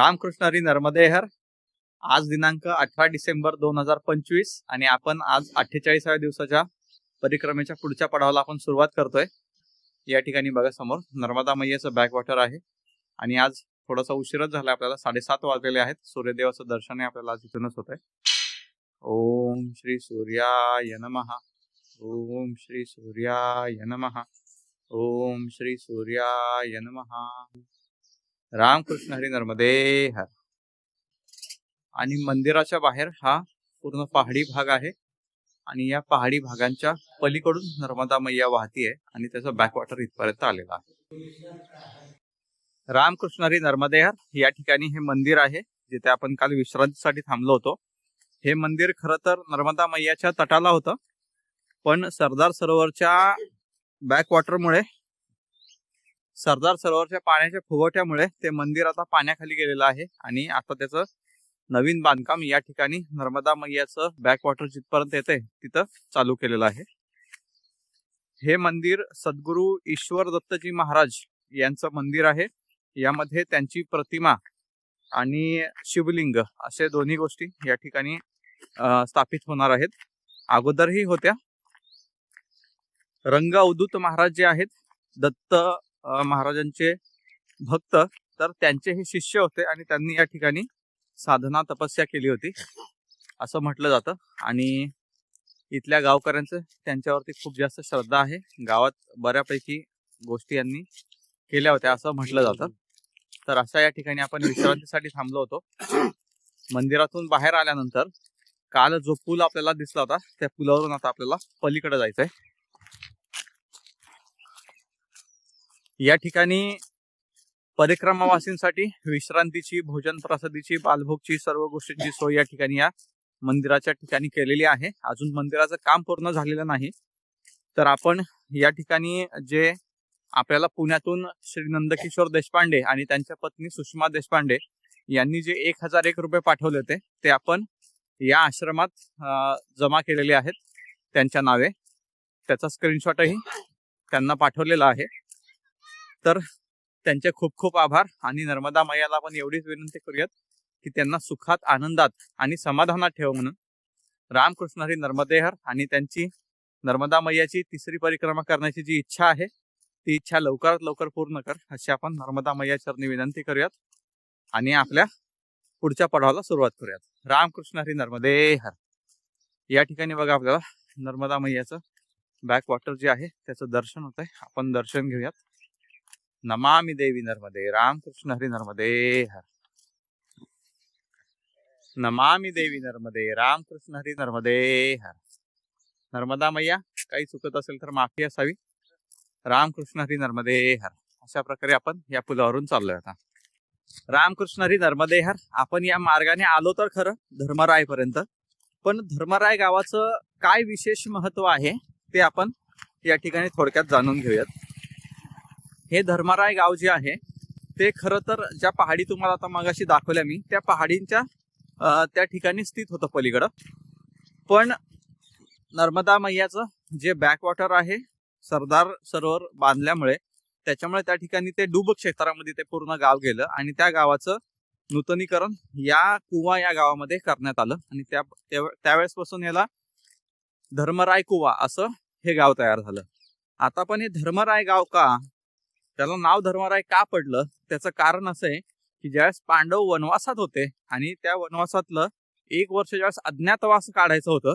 रामकृष्ण हरी नर्मदेहर. आज दिनांक अठरा डिसेंबर दोन हजार पंचवीस आणि आपण आज अठ्ठेचाळीसाव्या दिवसाच्या परिक्रमेच्या पुढच्या पडावाला आपण सुरुवात करतोय. या ठिकाणी बघा समोर नर्मदा मैयाचं बॅकवॉटर आहे. आणि आज थोडासा उशीरच झाला आपल्याला साडेसात वाजलेले आहेत. सूर्यदेवाचं दर्शन आपल्याला आज इथूनच होत आहे ओम श्री सूर्याय नमः. ओम श्री सूर्याय नमः. ओम श्री सूर्याय नमः. रामकृष्ण हरी नर्मदे हर. आणि मंदिराच्या बाहेर हा पूर्ण पहाडी भाग आहे. आणि या पहाडी भागांच्या पलीकडून नर्मदा मैया वाहतीये आणि त्याचं बॅकवॉटर इथपर्यंत आलेलं आहे. रामकृष्ण हरी नर्मदे हर या ठिकाणी हे मंदिर आहे जिथे आपण काल विश्रांतीसाठी थांबलो होतो. हे मंदिर खरं तर नर्मदा मैयाच्या तटाला होतं पण सरदार सरोवरच्या बॅकवॉटरमुळे सरदार सरोवरच्या पाण्याच्या फुगवट्यामुळे ते मंदिर आता पाण्याखाली गेलेलं आहे आणि आता त्याचं नवीन बांधकाम या ठिकाणी नर्मदा मैयाचं बॅकवॉटर जिथपर्यंत येते तिथं चालू केलेलं आहे. हे मंदिर सद्गुरू ईश्वर दत्तजी महाराज यांचं मंदिर आहे. यामध्ये त्यांची प्रतिमा आणि शिवलिंग असे दोन्ही गोष्टी या ठिकाणी स्थापित होणार आहेत. अगोदरही होत्या. रंग अवधूत महाराज जे आहेत दत्त महाराजांचे भक्त तर त्यांचे हे शिष्य होते आणि त्यांनी या ठिकाणी साधना तपस्या केली होती. असं म्हटलं जातं. आणि इथल्या गावकऱ्यांचं त्यांच्यावरती खूप जास्त श्रद्धा आहे. गावात बऱ्यापैकी गोष्टी यांनी केल्या होत्या असं म्हटलं जातं. तर अशा या ठिकाणी आपण विश्रांतीसाठी थांबलो होतो. मंदिरातून बाहेर आल्यानंतर काल जो पूल आपल्याला दिसला होता त्या पुलावरून आता आपल्याला पलीकडे जायचंय. या ठिकाणी परिक्रमावासींसाठी विश्रांतीची भोजन प्रसादीची बालभोगची सर्व गोष्टींची सोय या ठिकाणी या मंदिराच्या ठिकाणी केलेली आहे. अजून मंदिराचं काम पूर्ण झालेलं नाही. तर आपण या ठिकाणी जे आपल्याला पुण्यातून श्री नंदकिशोर देशपांडे आणि त्यांच्या पत्नी सुषमा देशपांडे यांनी जे एक हजार एक रुपये पाठवले होते ते आपण या आश्रमात जमा केलेले आहेत. त्यांच्या नावे. त्याचा स्क्रीनशॉटही त्यांना पाठवलेला आहे. तर त्यांचे खूप खूप आभार आणि नर्मदा मैयाला पण एवढीच विनंती करूयात की त्यांना सुखात आनंदात आणि समाधानात ठेव म्हणून. रामकृष्ण हरी नर्मदेहर आणि त्यांची नर्मदा मैयाची तिसरी परिक्रमा करण्याची जी इच्छा आहे ती इच्छा लवकरात लवकर पूर्ण कर अशी आपण नर्मदा मैया चरणी विनंती करूयात आणि आपल्या पुढच्या पडावाला सुरुवात करूयात. रामकृष्ण हरी नर्मदेहर. या ठिकाणी बघा आपल्याला नर्मदा मैयाचं बॅक वॉटर जे आहे त्याचं दर्शन होत आहे आपण दर्शन घेऊयात. नमामि देवी नर्मदे रामकृष्ण हरी नर्मदे हर। नमामि देवी नर्मदे रामकृष्ण हरी नर्मदे हर। नर्मदा मैया काही चुकत असेल तर माफी असावी. रामकृष्ण हरी नर्मदे हर। अशा प्रकारे आपण या पुलावरून चाललोय आता. रामकृष्ण हरी नर्मदे हर। आपण या मार्गाने आलो तर खरं धर्मराय पर्यंत पण धर्मराय गावाचं काय विशेष महत्त्व आहे ते आपण या ठिकाणी थोडक्यात जाणून घेऊयात. हे धर्मराय गाव जे आहे ते खरं तर ज्या पहाडी तुम्हाला आता मगाशी दाखवल्या मी त्या पहाडींच्या त्या ठिकाणी स्थित होतं पलीकडं. पण नर्मदा मैयाचं जे बॅकवॉटर आहे सरदार सरोवर बांधल्यामुळे त्याच्यामुळे त्या ठिकाणी ते डुब क्षेत्रामध्ये ते पूर्ण गाव गेलं आणि त्या गावाचं नूतनीकरण या कुवा या गावामध्ये करण्यात आलं. आणि त्या त्या- त्यावेळेसपासून याला धर्मराय कुवा असं हे गाव तयार झालं. आता पण हे धर्मराय गाव का? त्याला नाव धर्मराय का पडलं? त्याचं कारण असं आहे की ज्यावेळेस पांडव वनवासात होते आणि त्या वनवासातलं एक वर्ष ज्यावेळेस अज्ञातवास काढायचं होतं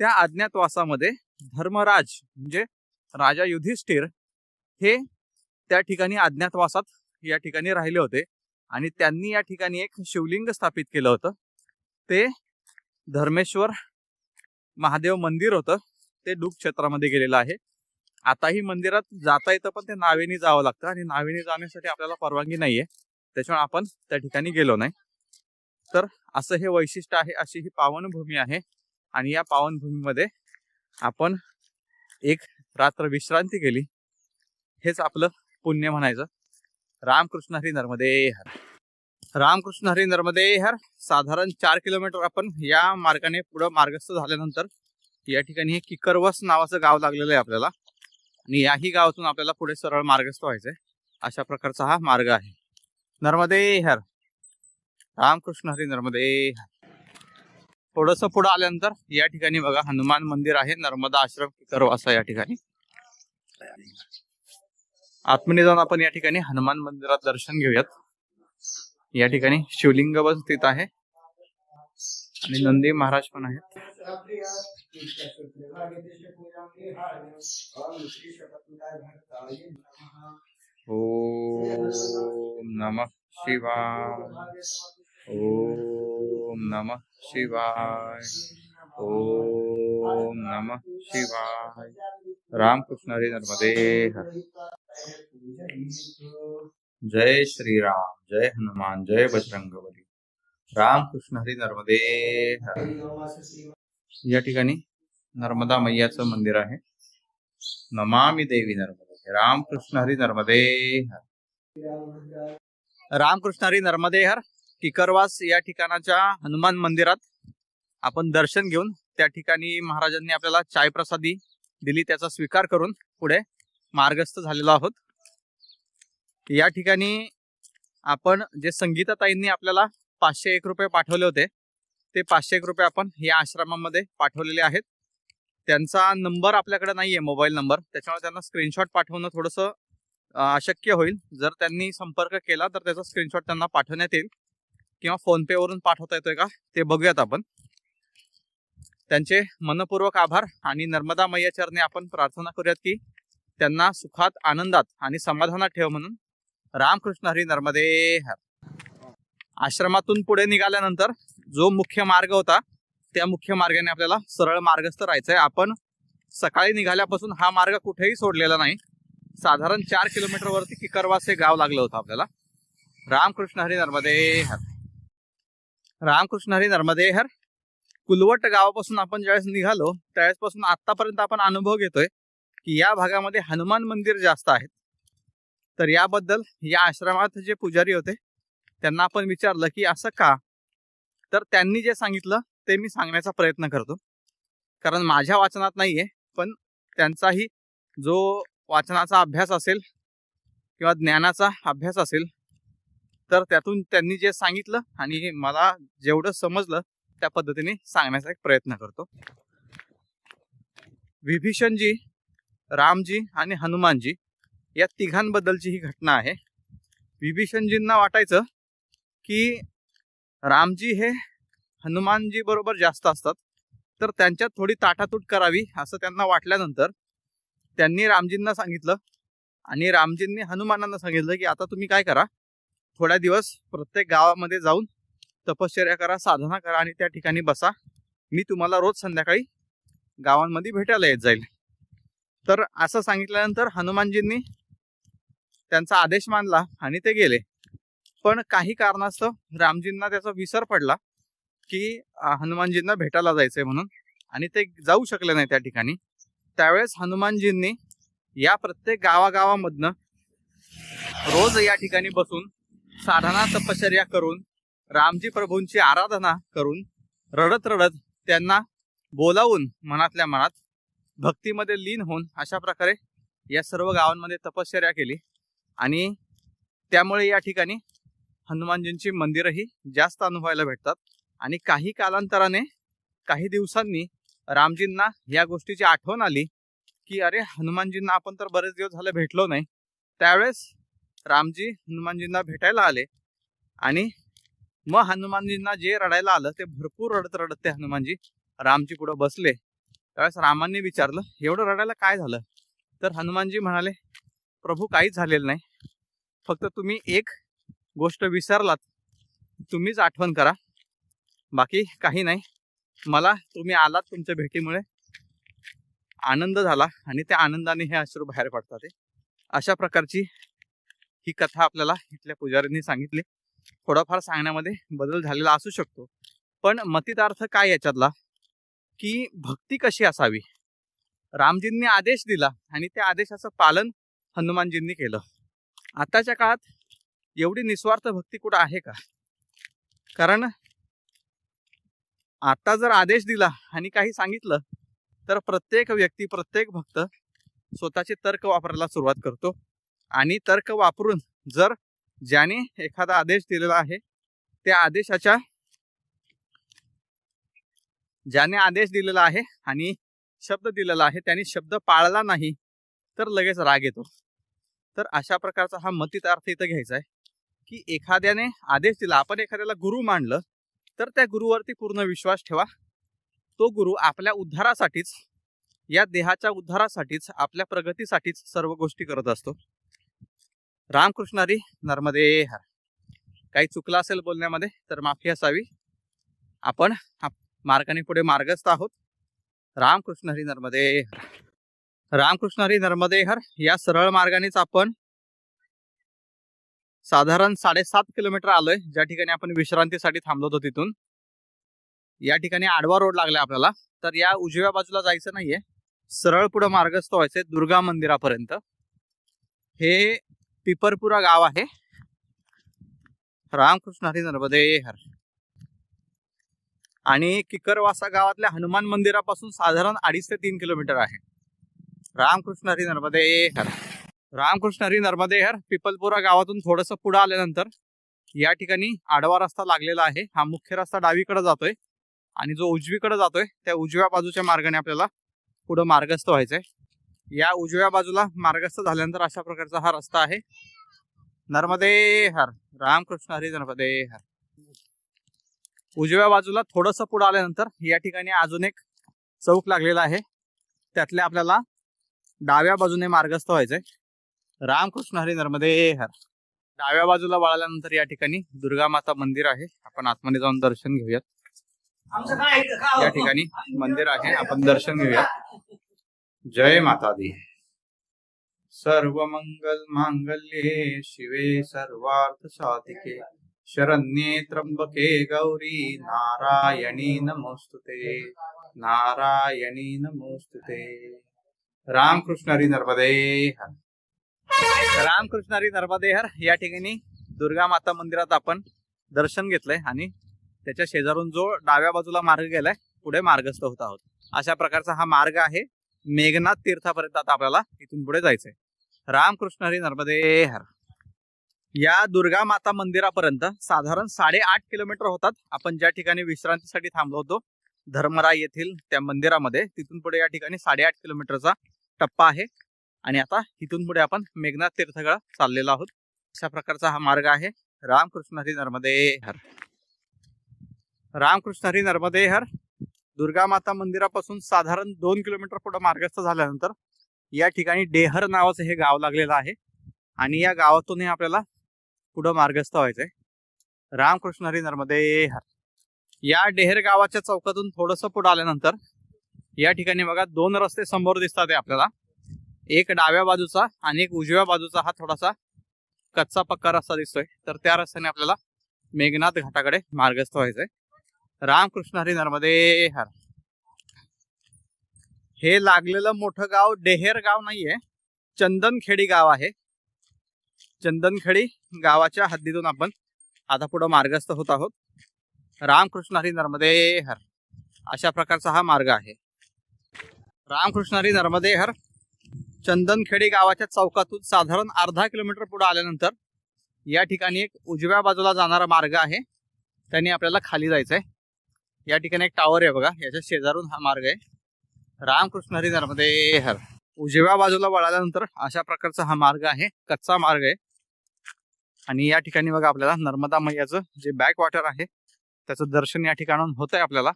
त्या अज्ञातवासामध्ये धर्मराज म्हणजे राजा युधिष्ठिर हे त्या ठिकाणी अज्ञातवासात या ठिकाणी राहिले होते आणि त्यांनी या ठिकाणी एक शिवलिंग स्थापित केलं होतं. ते धर्मेश्वर महादेव मंदिर होतं. ते डूब क्षेत्रामध्ये गेलेलं आहे. आताही मंदिरात जाता येतं पण ते नावेने जावं लागतं आणि नावेने जाण्यासाठी आपल्याला परवानगी नाहीये. त्याच्यामुळे आपण त्या ठिकाणी गेलो नाही. तर असं हे वैशिष्ट्य आहे अशी ही पावनभूमी आहे. आणि या पावनभूमीमध्ये आपण एक रात्र विश्रांती केली. हेच आपलं पुण्य म्हणायचं. रामकृष्ण हरी नर्मदे हर. रामकृष्ण हरी नर्मदे हर. साधारण चार किलोमीटर आपण या मार्गाने पुढं मार्गस्थ झाल्यानंतर या ठिकाणी हे किकरवस नावाचं गाव लागलेलं आहे आपल्याला. आणि याही गावातून आपल्याला पुढे सरळ मार्गस्थ व्हायचंय. अशा प्रकारचा हा मार्ग आहे. नर्मदे हर. रामकृष्ण हरी नर्मदे थोडस पुढे आल्यानंतर या ठिकाणी बघा हनुमान मंदिर आहे. नर्मदा आश्रम किकरवासा या ठिकाणी. आत्मने जाऊन आपण या ठिकाणी हनुमान मंदिरात दर्शन घेऊयात. या ठिकाणी शिवलिंग पण स्थित आहे. आणि नंदी महाराज पण आहेत. ओम नमः शिवाय। ओम नमः शिवाय। ओम नमः शिवाय। रामकृष्ण हरी नर्मदे जय श्री राम जय हनुमान जय बजरंगबली। रामकृष्ण हरी नर्मदे या ठिकाणी नर्मदा मैयाचं मंदिर आहे. नमामि देवी नर्मदे. रामकृष्ण हरी नर्मदे हर. रामकृष्ण हरी नर्मदे हर. किकरवास या ठिकाणाच्या हनुमान मंदिरात आपण दर्शन घेऊन त्या ठिकाणी महाराजांनी आपल्याला चाय प्रसादी दिली त्याचा स्वीकार करून पुढे मार्गस्थ झालेलो आहोत. या ठिकाणी आपण जे संगीताताईंनी आपल्याला पाचशे एक रुपये पाठवले होते ते पाचशे एक रुपये आपण या आश्रमामध्ये पाठवलेले आहेत. त्यांचा नंबर आपल्याकडे नाहीये मोबाईल नंबर. त्याच्यामुळे त्यांना स्क्रीनशॉट पाठवणं थोडंसं अशक्य होईल. जर त्यांनी संपर्क केला तर त्याचा स्क्रीनशॉट त्यांना पाठवण्यात येईल. किंवा फोन पे वरून पाठवता येतोय का ते बघूयात आपण. त्यांचे मनपूर्वक आभार आणि नर्मदा मैयाचरणे आपण प्रार्थना करूयात की त्यांना सुखात आनंदात आणि समाधानात ठेव म्हणून. रामकृष्ण हरी नर्मदे हर. आश्रमातून पुढे निघाल्यानंतर जो मुख्य मार्ग होता त्या मुख्य मार्गाने आपल्याला सरळ मार्गस्थ राहायचंय. आपण सकाळी निघाल्यापासून हा मार्ग कुठेही सोडलेला नाही. साधारण चार किलोमीटर वरती किकरवास हे गाव लागलं होतं आपल्याला. रामकृष्ण हरी नर्मदे हर. रामकृष्ण हरी नर्मदे हर. कुलवट गावापासून आपण ज्यावेळेस निघालो त्यावेळेसपासून आतापर्यंत आपण अनुभव घेतोय की या भागामध्ये हनुमान मंदिर जास्त आहेत. तर याबद्दल या आश्रमात जे पुजारी होते त्यांना आपण विचारलं की असं का? तर त्यांनी जे सांगितलं ते मी सांगण्याचा प्रयत्न करतो. कारण माझ्या वाचनात नाहीये पण त्यांचाही जो वाचनाचा अभ्यास असेल किंवा ज्ञानाचा अभ्यास असेल तर त्यातून त्यांनी जे सांगितलं आणि मला जेवढं समजलं त्या पद्धतीने सांगण्याचा एक प्रयत्न करतो. विभीषणजी रामजी आणि हनुमानजी या तिघांबद्दलची ही घटना आहे. विभीषणजींना वाटायचं की रामजी हे हनुमानजी बरोबर जास्त असतात. तर त्यांच्यात थोडी ताटातूट करावी असं त्यांना वाटल्यानंतर त्यांनी रामजींना सांगितलं आणि रामजींनी हनुमानांना सांगितलं की आता तुम्ही काय करा थोड्या दिवस प्रत्येक गावामध्ये जाऊन तपश्चर्या करा साधना करा आणि त्या ठिकाणी बसा. मी तुम्हाला रोज संध्याकाळी गावांमध्ये भेटायला येत जाईल. तर असं सांगितल्यानंतर हनुमानजींनी त्यांचा आदेश मानला आणि ते गेले. पण काही कारणास्तव रामजींना त्याचा विसर पडला की हनुमानजींना भेटायला जायचंय म्हणून आणि ते जाऊ शकले नाही त्या ठिकाणी. त्यावेळेस हनुमानजींनी या प्रत्येक गावागावामधनं रोज या ठिकाणी बसून साधना तपश्चर्या करून रामजी प्रभूंची आराधना करून रडत रडत त्यांना बोलावून मनातल्या मनात भक्तीमध्ये लीन होऊन अशा प्रकारे या सर्व गावांमध्ये तपश्चर्या केली आणि त्यामुळे या ठिकाणी हनुमानजींची मंदिरंही जास्त अनुभवायला भेटतात. आणि काही कालांतराने काही दिवसांनी रामजींना या गोष्टीची आठवण आली की अरे हनुमानजींना आपण तर बरेच दिवस झाले भेटलो नाही. त्यावेळेस रामजी हनुमानजींना भेटायला आले आणि मग हनुमानजींना जे रडायला आलं ते भरपूर रडत रडत ते हनुमानजी रामजी पुढे बसले. त्यावेळेस रामांनी विचारलं एवढं रडायला काय झालं? तर हनुमानजी म्हणाले प्रभू काहीच झालेलं नाही. फक्त तुम्ही एक गोष्ट विसरलात तुम्हीच आठवण करा. बाकी काही नाही. मला तुम्ही आलात तुमच्या भेटीमुळे. आनंद झाला आणि त्या आनंदाने हे अश्रू बाहेर पडतात अशा प्रकारची ही कथा आपल्याला इथल्या पुजाऱ्यांनी सांगितली. थोडाफार सांगण्यामध्ये बदल झालेला असू शकतो. पण मतितार्थ काय याच्यातला? की भक्ती कशी असावी? रामजींनी आदेश दिला आणि त्या आदेशाचं पालन हनुमानजींनी केलं. आताच्या काळात एवढी निस्वार्थ भक्ती कुठं आहे का? कारण आता जर आदेश दिला आणि काही सांगितलं तर प्रत्येक व्यक्ती प्रत्येक भक्त स्वतःचे तर्क वापरायला सुरुवात करतो. आणि तर्क वापरून जर ज्याने एखादा आदेश दिलेला आहे त्या आदेशाच्या ज्याने आदेश दिलेला आहे आणि शब्द दिलेला आहे त्याने शब्द पाळला नाही तर लगेच राग येतो. तर अशा प्रकारचा हा मतीत अर्थ इथं घ्यायचा आहे. की एखाद्याने आदेश दिला आपण एखाद्याला गुरु मानलं तर त्या गुरुवरती पूर्ण विश्वास ठेवा. तो गुरु आपल्या उद्धारासाठीच या देहाच्या उद्धारासाठीच आपल्या प्रगतीसाठीच सर्व गोष्टी करत असतो. रामकृष्णारी नर्मदे हर. काही चुकलं असेल बोलण्यामध्ये तर माफी असावी. आपण मार्गाने पुढे मार्गस्थ आहोत. रामकृष्ण हरी नर्मदे हर. रामकृष्ण हरी नर्मदे हर या सरळ मार्गानेच आपण साधारण साडेसात किलोमीटर आलोय. ज्या ठिकाणी आपण विश्रांतीसाठी थांबलो होतो तिथून. या ठिकाणी आडवा रोड लागला आपल्याला. तर या उजव्या बाजूला जायचं नाहीये. सरळ पुढे मार्गस्थ व्हायचंय दुर्गा मंदिरापर्यंत. हे पिपरपुरा गाव आहे. रामकृष्ण हरी नर्मदे हर. आणि किकरवासा गावातल्या हनुमान मंदिरापासून साधारण अडीच ते तीन किलोमीटर आहे. रामकृष्ण हरी नर्मदे हर. रामकृष्ण हरी नर्मदे हर पिपलपुरा गावातून थोडस पुढे आल्यानंतर या ठिकाणी आडवा रस्ता लागलेला आहे. हा मुख्य रस्ता डावीकडे जातोय आणि जो उजवीकडे जातोय त्या उजव्या बाजूच्या मार्गाने आपल्याला पुढे मार्गस्थ व्हायचंय. या उजव्या बाजूला मार्गस्थ झाल्यानंतर अशा प्रकारचा हा रस्ता आहे. नर्मदे हर रामकृष्ण हरी नर्मदे हर. उजव्या बाजूला थोडस पुढे आल्यानंतर या ठिकाणी अजून एक चौक लागलेला आहे. त्यातल्या आपल्याला डाव्या बाजूने मार्गस्थ व्हायचंय. रामकृष्ण हरी नर्मदे हर. डाव्या बाजूला वळाल्यानंतर या ठिकाणी दुर्गा माता मंदिर आहे. आपण आतमध्ये जाऊन दर्शन घेऊयात. या ठिकाणी मंदिर आहे. आपण दर्शन घेऊयात. जय माता दी सर्व मंगल मांगल्ये शिवे सर्वार्थ साधिके. शरण्ये त्र्यंबके गौरी नारायणी नमोस्तुते. नारायणी नमोस्तुते. रामकृष्ण हरी नर्मदे हर. रामकृष्ण हरी या ठिकाणी दुर्गा माता मंदिरात आपण दर्शन घेतलंय आणि त्याच्या शेजारून जो डाव्या बाजूला मार्ग गेलाय पुढे मार्गस्थ होत आहोत. अशा प्रकारचा हा मार्ग आहे. मेघनाथ तीर्थापर्यंत आता आपल्याला इथून पुढे जायचंय. रामकृष्ण हरी नर्मदे हर या दुर्गा माता मंदिरापर्यंत साधारण साडेआठ किलोमीटर होतात. आपण ज्या ठिकाणी विश्रांतीसाठी थांबलो होतो धर्मराय येथील त्या मंदिरामध्ये तिथून पुढे या ठिकाणी साडेआठ किलोमीटरचा टप्पा आहे. आणि आता इथून पुढे आपण मेघनाथ तीर्थगड चाललेलो आहोत. अशा प्रकारचा हा मार्ग आहे. रामकृष्ण हरी नर्मदे हर. रामकृष्ण हरी नर्मदे हर. दुर्गा माता मंदिरापासून साधारण दोन किलोमीटर पुढे मार्गस्थ झाल्यानंतर या ठिकाणी डेहर नावाचं हे गाव लागलेलं आहे. आणि या गावातूनही आपल्याला पुढं मार्गस्थ व्हायचंय. रामकृष्ण हरी नर्मदे हर. या डेहर गावाच्या चौकातून थोडस पुढे आल्यानंतर या ठिकाणी बघा दोन रस्ते समोर दिसतात आपल्याला. एक डाव्या बाजूचा आणि एक उजव्या बाजूचा हा थोडासा कच्चा पक्का रस्ता दिसतोय. तर त्या रस्त्याने आपल्याला मेघनाथ घाटाकडे मार्गस्थ व्हायचंय. रामकृष्ण हरी नर्मदे हर. हे लागलेलं मोठं गाव डेहेर गाव नाहीये. चंदनखेडी गाव आहे. चंदनखेडी गावाच्या हद्दीतून आपण आता पुढे मार्गस्थ होत आहोत. रामकृष्ण हरी नर्मदे हर. अशा प्रकारचा हा मार्ग आहे. रामकृष्ण हरी नर्मदे हर. चंदनखेडे गावाच्या चौकातून साधारण अर्धा किलोमीटर पुढे आल्यानंतर या ठिकाणी एक उजव्या बाजूला जाणारा मार्ग आहे. त्याने आपल्याला खाली जायचं आहे या ठिकाणी एक टावर आहे बघा. याच्या शेजारून हा मार्ग आहे. रामकृष्ण हरी नर्मदे हर. उजव्या बाजूला वळाल्यानंतर अशा प्रकारचा हा मार्ग आहे. कच्चा मार्ग आहे. आणि या ठिकाणी बघा आपल्याला नर्मदा मैयाचं जे बॅक वॉटर आहे त्याचं दर्शन या ठिकाणून होत आहे आपल्याला.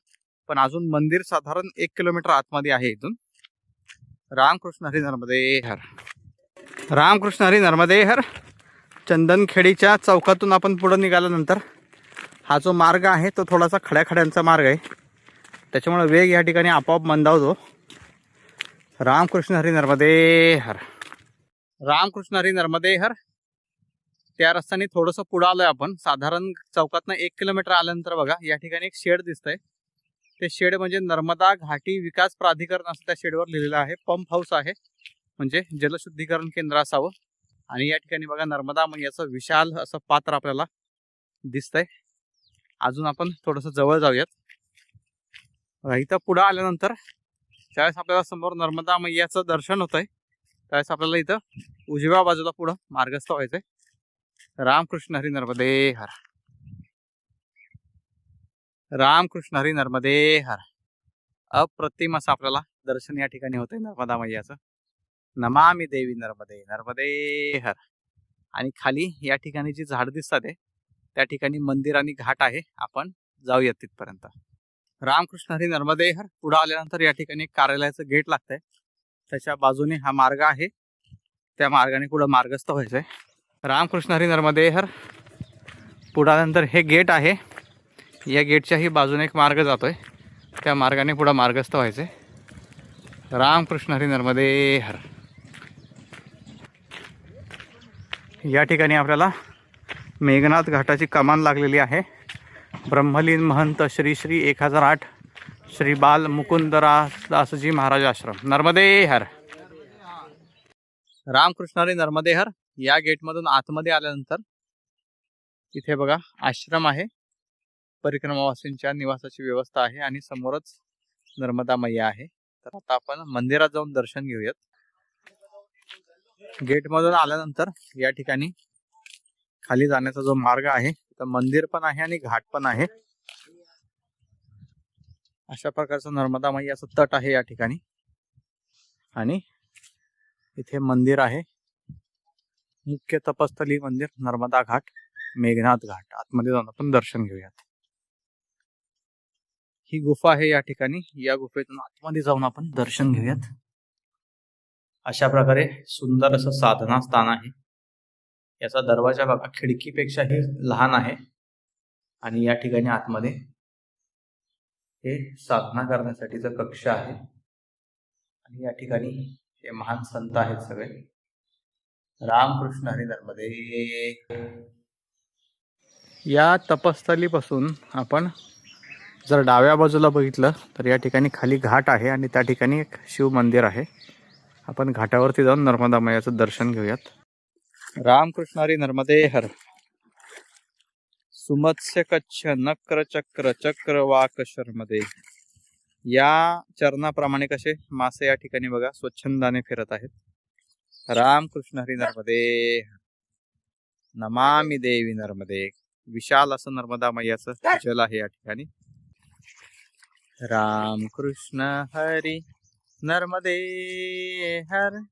पण अजून मंदिर साधारण एक किलोमीटर आतमध्ये आहे इथून. रामकृष्ण हरी नर्मदे हर. रामकृष्ण हरी नर्मदे हर. चंदनखेडीच्या चौकातून आपण पुढं निघाल्यानंतर हा जो मार्ग आहे तो थोडासा खड्याखड्यांचा मार्ग आहे. त्याच्यामुळे वेग या ठिकाणी आपोआप मंदावतो. रामकृष्ण हरी नर्मदे हर. रामकृष्ण हरी नर्मदे हर. त्या रस्त्याने थोडंसं पुढं आलोय आपण. साधारण चौकातनं एक किलोमीटर आल्यानंतर बघा या ठिकाणी एक शेड दिसतंय. ते शेड म्हणजे नर्मदा घाटी विकास प्राधिकरण असं त्या शेडवर लिहिलेलं आहे. पंप हाऊस आहे. म्हणजे जलशुद्धीकरण केंद्र असावं. आणि या ठिकाणी बघा नर्मदा मैयाचं विशाल असं पात्र आपल्याला दिसतंय. अजून आपण थोडंसं जवळ जाऊयात. इथं पुढं आल्यानंतर त्यावेळेस आपल्याला समोर नर्मदा मैयाचं दर्शन होतंय त्यावेळेस आपल्याला इथं उजव्या बाजूला पुढं मार्गस्थ व्हायचंय. रामकृष्ण हरी नर्मदे हर. रामकृष्ण हरी नर्मदे हर. अप्रतिम असं आपल्याला दर्शन या ठिकाणी होतंय नर्मदा मैयाचं. नमामी देवी नर्मदे नर्मदे हर. आणि खाली या ठिकाणी जी झाड दिसतात आहे त्या ठिकाणी मंदिर आणि घाट आहे. आपण जाऊयात तिथपर्यंत. रामकृष्ण हरी नर्मदे हर. पुढे आल्यानंतर या ठिकाणी कार्यालयाचं गेट लागतंय. त्याच्या बाजूने हा मार्ग आहे. त्या मार्गाने पुढे मार्गस्थ व्हायचंय. रामकृष्ण हरी. नर्मदे हर पुढानंतर हे गेट आहे. या गेटच्याही बाजूने एक मार्ग जातो आहे त्या मार्गाने पुढं मार्गस्थ व्हायचे रामकृष्ण हरी नर्मदे हर. या ठिकाणी आपल्याला मेघनाथ घाटाची कमान लागलेली आहे. ब्रह्मलीन महंत श्री श्री एक हजार आठ श्री बाल मुकुंदरासदासजी महाराज आश्रम. नर्मदे हर. रामकृष्ण हरी नर्मदे हर या गेटमधून आतमध्ये आल्यानंतर इथे बघा आश्रम आहे. परिक्रमावासींच्या निवासाची व्यवस्था आहे आणि समोरच नर्मदा मैया आहे. तर आता आपण मंदिरात जाऊन दर्शन घेऊयात. गेट मधून आल्यानंतर या ठिकाणी खाली जाण्याचा जो मार्ग आहे तर मंदिर पण आहे आणि घाट पण आहे. अशा प्रकारचं नर्मदा मैयाचं तट आहे या ठिकाणी. आणि इथे मंदिर आहे. मुख्य तपस्थली मंदिर नर्मदा घाट मेघनाथ घाट. आतमध्ये जाऊन आपण दर्शन घेऊयात. ही गुफा आहे या ठिकाणी. या गुफेतून आतमध्ये जाऊन आपण दर्शन घेऊयात. अशा प्रकारे सुंदर असं साधना स्थान आहे. याचा दरवाजा बघा खिडकीपेक्षाही लहान आहे. आणि या ठिकाणी आतमध्ये हे साधना करण्यासाठीच कक्ष आहे. आणि या ठिकाणी हे महान संत आहेत सगळे. रामकृष्ण हरी नर्मदे या तपस्थलीपासून आपण जर डाव्या बाजूला बघितलं तर या ठिकाणी खाली घाट आहे आणि त्या ठिकाणी एक शिव मंदिर आहे. आपण घाटावरती जाऊन नर्मदा मैयाचं दर्शन घेऊयात. रामकृष्ण हरी नर्मदे हर. सुमत्स्य कच्छ नक्र चक्र चक्र वाक शर्मदे या चरणाप्रमाणे कसे मासे या ठिकाणी बघा स्वच्छंदाने फिरत आहेत. रामकृष्ण हरी नर्मदे नमामी नमामि देवी नर्मदे. विशाल असं नर्मदा मैयाचं जल आहे या ठिकाणी. रामकृष्ण हरी नर्मदे हर।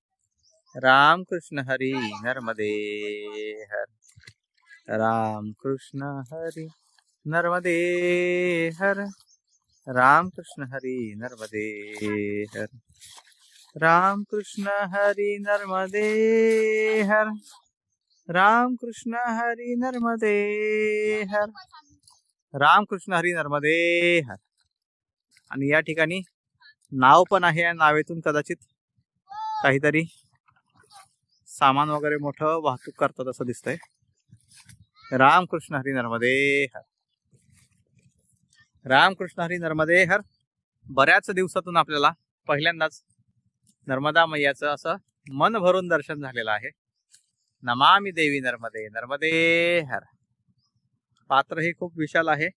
रामकृष्ण हरी नर्मदे हर। रामकृष्ण हरी नर्मदे हर। रामकृष्ण हरी नर्मदे हर। रामकृष्ण हरी नर्मदे हर। रामकृष्ण हरी नर्मदे हर। रामकृष्ण हरी नर्मदे हर। आणि या ठिकाणी नाव पण आहे या नावेतून कदाचित काहीतरी सामान वगैरे मोठं वाहतूक करतात असं दिसतंय. रामकृष्ण हरी नर्मदे हर. रामकृष्ण हरी नर्मदे हर. बऱ्याच दिवसातून आपल्याला पहिल्यांदाच नर्मदा मैयाचं असं मन भरून दर्शन झालेलं आहे. नमामी देवी नर्मदे नर्मदे हर. पात्र हे खूप विशाल आहे.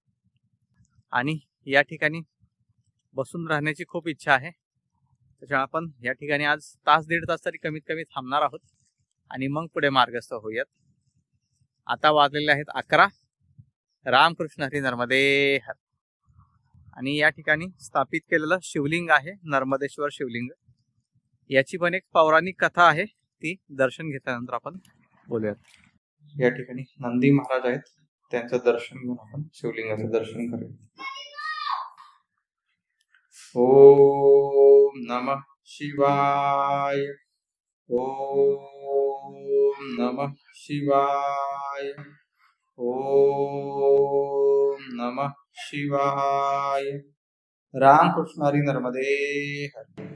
आणि या ठिकाणी बसून राहण्याची खूप इच्छा आहे. त्याच्यामुळे आपण या ठिकाणी आज तास दीड तास तरी कमीत कमी थांबणार आहोत. आणि मग पुढे मार्गस्थ होऊयात. आता वाजलेले आहेत अकरा. रामकृष्ण हरी नर्मदे हर आणि या ठिकाणी स्थापित केलेलं शिवलिंग आहे नर्मदेश्वर शिवलिंग. याची पण एक पौराणिक कथा आहे. ती दर्शन घेतल्यानंतर आपण बोलूयात. या ठिकाणी नंदी महाराज आहेत. त्यांचं दर्शन घेऊन आपण शिवलिंगाचं दर्शन करूया ॐ नमः शिवाय। ॐ नमः शिवाय। ॐ नमः शिवाय। रामकृष्ण हरी नर्मदे।